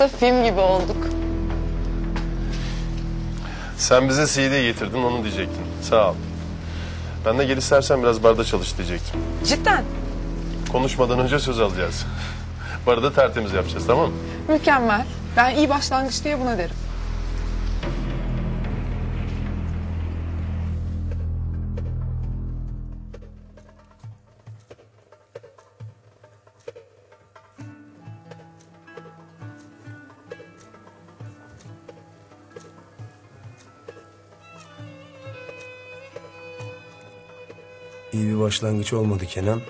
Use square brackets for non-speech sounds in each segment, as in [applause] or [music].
Yoksa film gibi olduk. Sen bize CD getirdin onu diyecektin. Sağ ol. Ben de gel istersen biraz barda çalış diyecektim. Cidden. Konuşmadan önce söz alacağız. Barda tertemiz yapacağız tamam mı? Mükemmel. Ben iyi başlangıç diye buna derim. Bir başlangıç olmadı Kenan.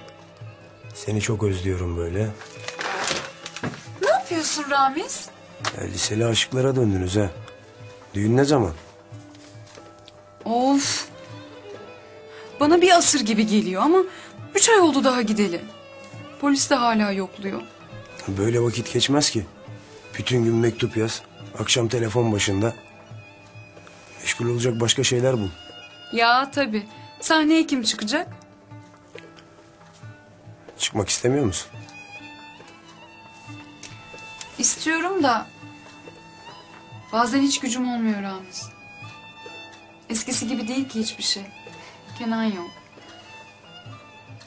Seni çok özlüyorum böyle. Ne yapıyorsun Ramiz? Ya, liseli aşıklara döndünüz ha. Düğün ne zaman? Of. Bana bir asır gibi geliyor ama üç ay oldu daha gideli. Polis de hala yokluyor. Böyle vakit geçmez ki. Bütün gün mektup yaz. Akşam telefon başında. Meşgul olacak başka şeyler bul. Ya tabii. Sahneye kim çıkacak? Çıkmak istemiyor musun? İstiyorum da bazen hiç gücüm olmuyor Ramiz. Eskisi gibi değil ki hiçbir şey. Kenan yok.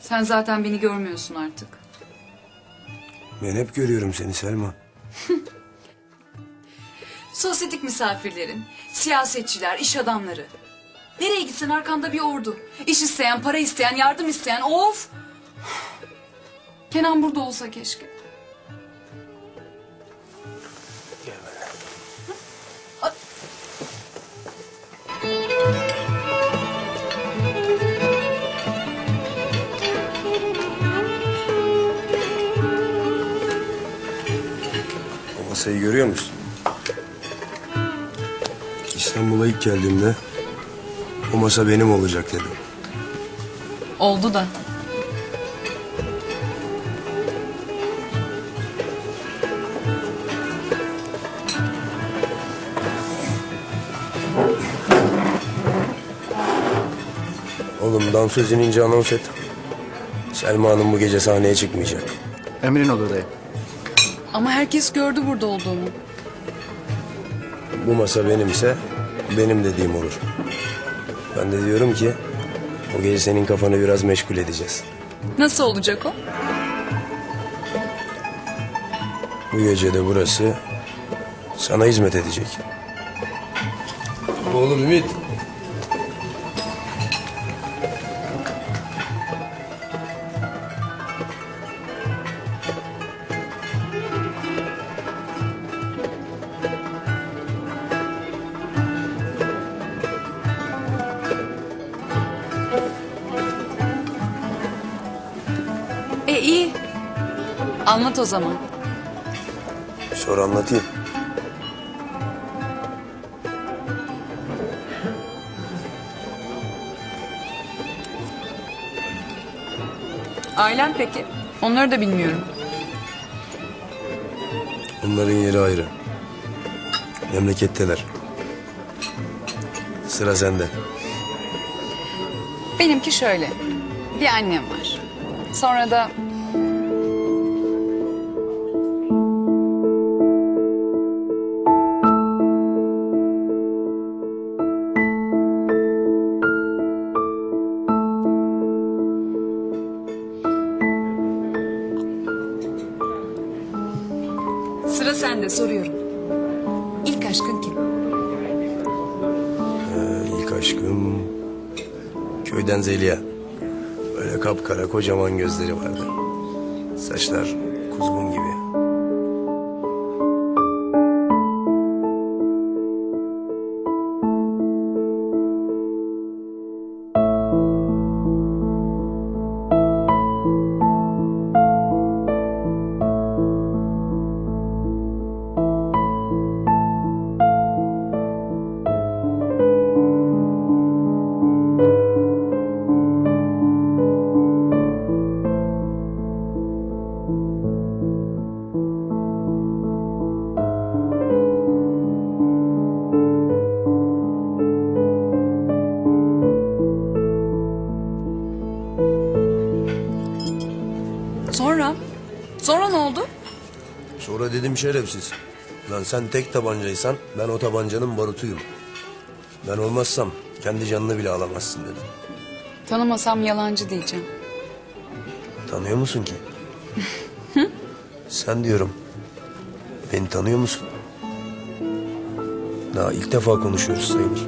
Sen zaten beni görmüyorsun artık. Ben hep görüyorum seni Selma. [laughs] Sosyetik misafirlerin, siyasetçiler, iş adamları. Nereye gitsen arkanda bir ordu. İş isteyen, para isteyen, yardım isteyen. Of! Kenan burada olsa keşke. O masayı görüyor musun? İstanbul'a ilk geldiğimde o masa benim olacak dedim. Oldu da. Oğlum dansöz inince anons et. Selma Hanım bu gece sahneye çıkmayacak. Emrin olur dayı. Ama herkes gördü burada olduğumu. Bu masa benimse benim dediğim olur. Ben de diyorum ki o gece senin kafanı biraz meşgul edeceğiz. Nasıl olacak o? Bu gece de burası sana hizmet edecek. Oğlum Ümit. Anlat o zaman. Sonra anlatayım. Ailen peki? Onları da bilmiyorum. Onların yeri ayrı. Memleketteler. Sıra sende. Benimki şöyle. Bir annem var. Sonra da soruyorum. İlk aşkın kim? Ee, ilk aşkım köyden Zeliha. Böyle kapkara kocaman gözleri vardı. Saçlar kuzgun Sonra? Dedim şerefsiz. Lan sen tek tabancaysan ben o tabancanın barutuyum. Ben olmazsam kendi canını bile alamazsın dedim. Tanımasam yalancı diyeceğim. Tanıyor musun ki? [laughs] sen diyorum. Beni tanıyor musun? Daha ilk defa konuşuyoruz sayılır.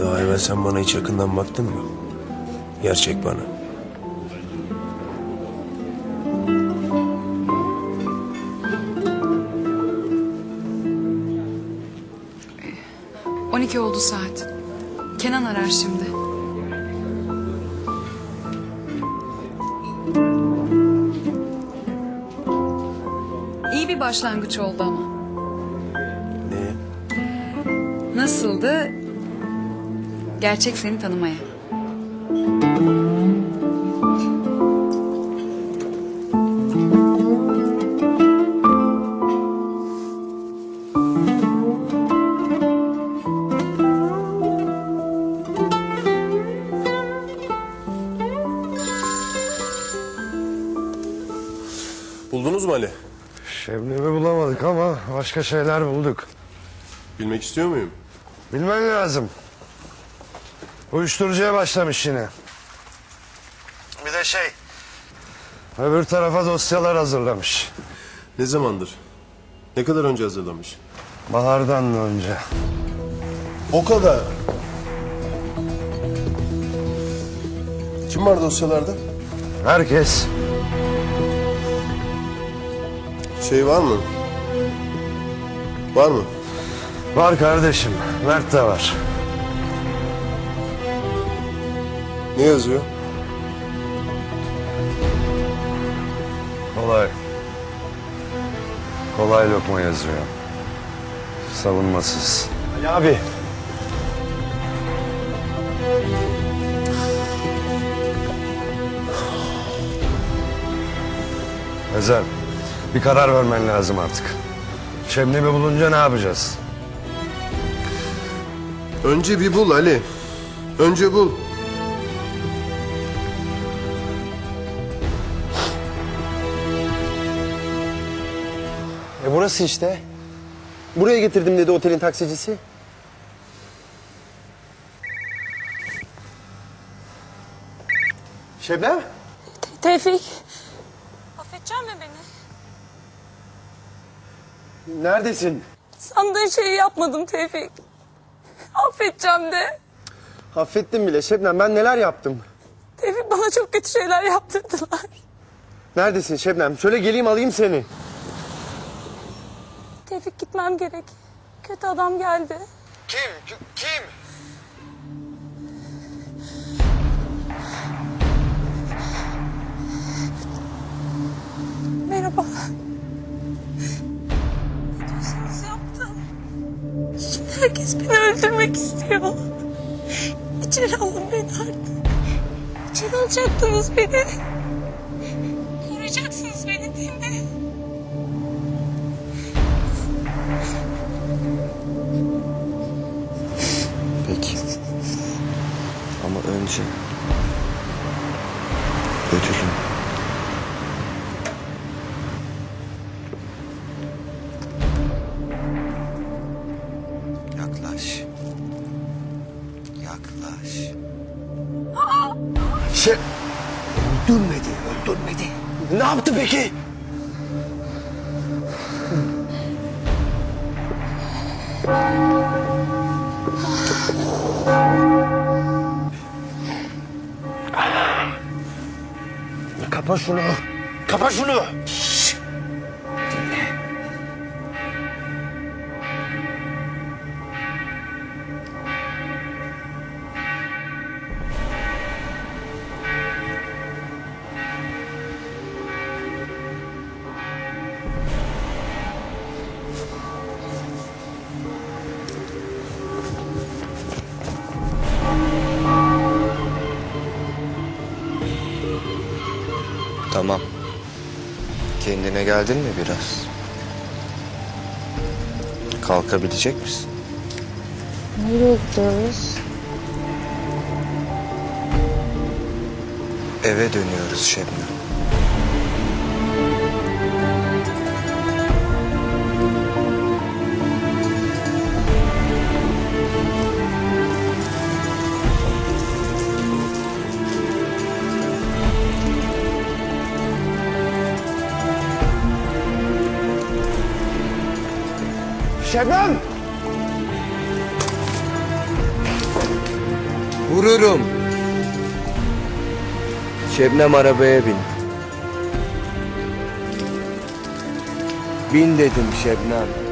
Daha evvel sen bana hiç yakından baktın mı? Gerçek bana. Ee, 12 oldu saat. Kenan arar şimdi. İyi bir başlangıç oldu ama. Ne? Nasıldı? Gerçek seni tanımaya. Buldunuz mu Ali? Şebnem'i bulamadık ama başka şeyler bulduk. Bilmek istiyor muyum? Bilmen lazım. Uyuşturucuya başlamış yine. Bir de şey... Öbür tarafa dosyalar hazırlamış. Ne zamandır? Ne kadar önce hazırlamış? Bahardan önce. O kadar. Kim var dosyalarda? Herkes Şey var mı? Var mı? var kardeşim. Mert de var. Ne yazıyor? Kolay. Kolay lokma yazıyor. Savunmasız. Ali abi. Ezel, bir karar vermen lazım artık. Şebnem'i bulunca ne yapacağız? Önce bir bul Ali. Önce bul. Burası işte. Buraya getirdim dedi otelin taksicisi. Şebnem? Tevfik. Affedecek mi beni? Neredesin? Sandığın şeyi yapmadım Tevfik. Affedeceğim de. Affettim bile Şebnem ben neler yaptım? Tevfik bana çok kötü şeyler yaptırdılar. Neredesin Şebnem? Söyle geleyim alayım seni. Tevfik gitmem gerek. Kötü adam geldi. Kim? Kim? Merhaba. Ne diyorsanız yaptım. Şimdi herkes beni öldürmek istiyor. İçeri alın beni artık. İçeri alacaktınız beni. Koruyacaksınız beni değil mi? Önce ödülüm. Yaklaş. Yaklaş. Şe... Öldürmedi, öldürmedi. Ne yaptı peki? Kapa şunu. Kapa şunu. Geldin mi biraz? Kalkabilecek misin? Nereye gidiyoruz? Eve dönüyoruz Şebnem. Şebnem! Vururum. Şebnem arabaya bin. Bin dedim Şebnem.